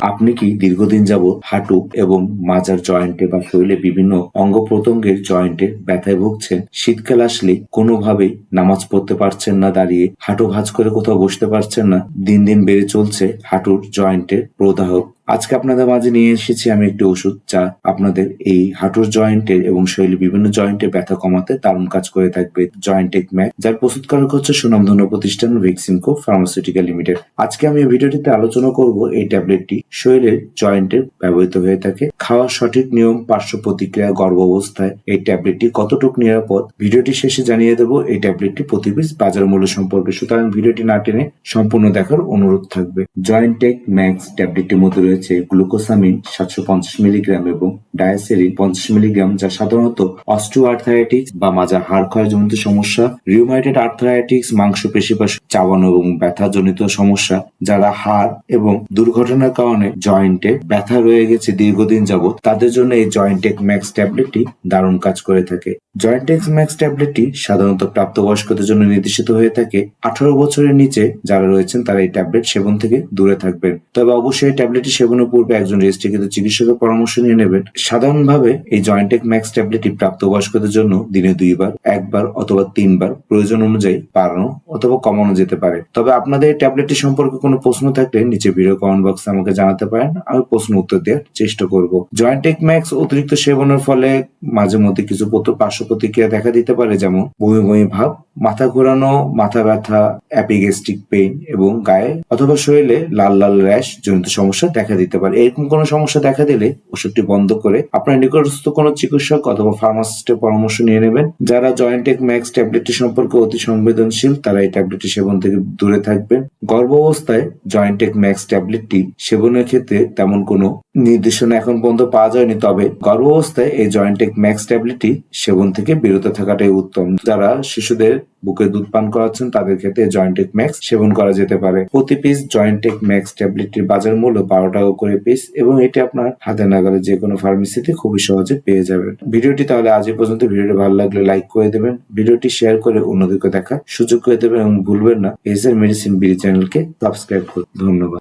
আপনি কি দীর্ঘদিন যাব হাঁটু এবং মাজার জয়েন্টে বা শরীরে বিভিন্ন অঙ্গ প্রত্যঙ্গের জয়েন্টে ব্যথায় ভুগছেন? শীতকাল আসলে কোনোভাবেই নামাজ পড়তে পারছেন না, দাঁড়িয়ে হাঁটু ভাঁজ করে কোথাও বসতে পারছেন না। দিন দিন বেড়ে চলছে হাঁটুর জয়েন্টের প্রদাহ। আজকে আপনাদের মাঝে নিয়ে এসেছি আমি একটি ওষুধ যা আপনাদের এই হাঁটুর জয়েন্টের এবং শরীরের বিভিন্ন জয়েন্টের ব্যথা কমাতে দারুণ কাজ করে থাকবে জয়েন্ট জয়েন্টেক ম্যাক, যার প্রস্তুত প্রস্তুতকারক হচ্ছে সুনামধন্য প্রতিষ্ঠান ভেক্সিনকো ফার্মাসিউটিক্যাল লিমিটেড। আজকে আমি এই ভিডিওটিতে আলোচনা করব এই ট্যাবলেটটি শরীরের জয়েন্টে ব্যবহৃত হয়ে থাকে। খাওয়ার সঠিক নিয়ম, পার্শ্ব প্রতিক্রিয়া গর্ভ অবস্থায় এই ট্যাবলেটটি কতটুকু নিরাপদ, ভিডিওটি শেষে জানিয়ে দেবো এই ট্যাবলেটটি প্রতি পিস বাজার মূল্য সম্পর্কে। সুতরাং ভিডিওটি না টেনে সম্পূর্ণ দেখার অনুরোধ থাকবে। জয়েন্ট জয়েন্টেক ম্যাক্স ট্যাবলেটটির মধ্যে রয়েছে গ্লুকোসামিন সাতশো পঞ্চাশ মিলিগ্রাম এবং ডায়াসেরিন পঞ্চাশ মিলিগ্রাম, যা সাধারণত অস্ট্রো আর্থারাইটিক্স বা মাজা হাড় ক্ষয়জনিত সমস্যা রিউমাইটেড আর্থারাইটিক্স মাংসপেশি বা চাবানো এবং ব্যথাজনিত সমস্যা, যারা হাড় এবং দুর্ঘটনার কারণে জয়েন্টে ব্যথা রয়ে গেছে দীর্ঘদিন যাবত তাদের জন্য এই জয়েন্টেক ম্যাক্স ট্যাবলেটটি দারুণ কাজ করে থাকে। জয়েন্টেক্স ম্যাক্স ট্যাবলেটটি সাধারণত প্রাপ্তবয়স্কদের জন্য নির্দেশিত হয়ে থাকে। আঠারো বছরের নিচে যারা রয়েছেন, তারা এই ট্যাবলেট সেবন থেকে দূরে থাকবেন। তবে অবশ্যই এই ট্যাবলেটটি সেবনের পূর্বে একজন রেজিস্ট্রিকৃত চিকিৎসকের পরামর্শ নিয়ে নেবেন। সাধারণভাবে এই জয়েন্টেক ম্যাক্স ট্যাবলেটটি প্রাপ্তবয়স্কদের জন্য দিনে দুইবার, একবার অথবা তিনবার প্রয়োজন অনুযায়ী বাড়ানো অথবা কমানো যেতে পারে। তবে আপনাদের এই ট্যাবলেটটি সম্পর্কে কোনো প্রশ্ন থাকলে নিচে ভিডিও কমেন্ট বক্সে আমাকে জানাতে পারেন। আমি প্রশ্ন উত্তর দেওয়ার চেষ্টা করব। জয়েন্টেক ম্যাক্স অতিরিক্ত সেবনের ফলে মাঝে মধ্যে কিছু পার্শ্ব প্রতিক্রিয়া দেখা দিতে পারে, যেমন বমি বমি ভাব মাথা ঘোরানো, মাথা ব্যথা অ্যাপিগেস্টিক পেইন এবং গায়ে অথবা শরীরে লাল লাল র্যাশ জনিত সমস্যা দেখা দিতে পারে। এরকম কোনো সমস্যা দেখা দিলে ওষুধটি বন্ধ করে আপনার নিকটস্থ কোনো চিকিৎসক অথবা ফার্মাসিস্টের পরামর্শ নিয়ে নেবেন। যারা জয়েন্টেক ম্যাক্স ট্যাবলেটটি সম্পর্কে অতি সংবেদনশীল, তারা এই ট্যাবলেটটি সেবন থেকে দূরে থাকবেন। গর্ভাবস্থায় জয়েন্টেক ম্যাক্স ট্যাবলেটটি সেবনের ক্ষেত্রে তেমন কোনো নির্দেশনা এখন পর্যন্ত পাওয়া যায়নি, তবে গর্ভাবস্থায় এই জয়েন্টেক ম্যাক্স ট্যাবলেটটি সেবন থেকে বিরত থাকাটাই উত্তম। যারা শিশুদের বুকে দুধ পান করাচ্ছেন, তাদের ক্ষেত্রে জয়েন্টেক ম্যাক্স সেবন করা যেতে পারে। প্রতি পিস জয়েন্টেক ম্যাক্স ট্যাবলেটটির বাজার মূল্য বারো টাকা করে পিস এবং এটি আপনার হাতে নাগালে যে কোনো ফার্মেসিতে খুবই সহজে পেয়ে যাবেন। ভিডিওটি তাহলে আজ পর্যন্ত। ভিডিওটি ভালো লাগলে লাইক করে দেবেন, ভিডিওটি শেয়ার করে অন্যদেরকে দেখার সুযোগ করে দেবেন এবং ভুলবেন না। এস এর মেডিসিন বিডি চ্যানেলকে সাবস্ক্রাইব করুন। ধন্যবাদ।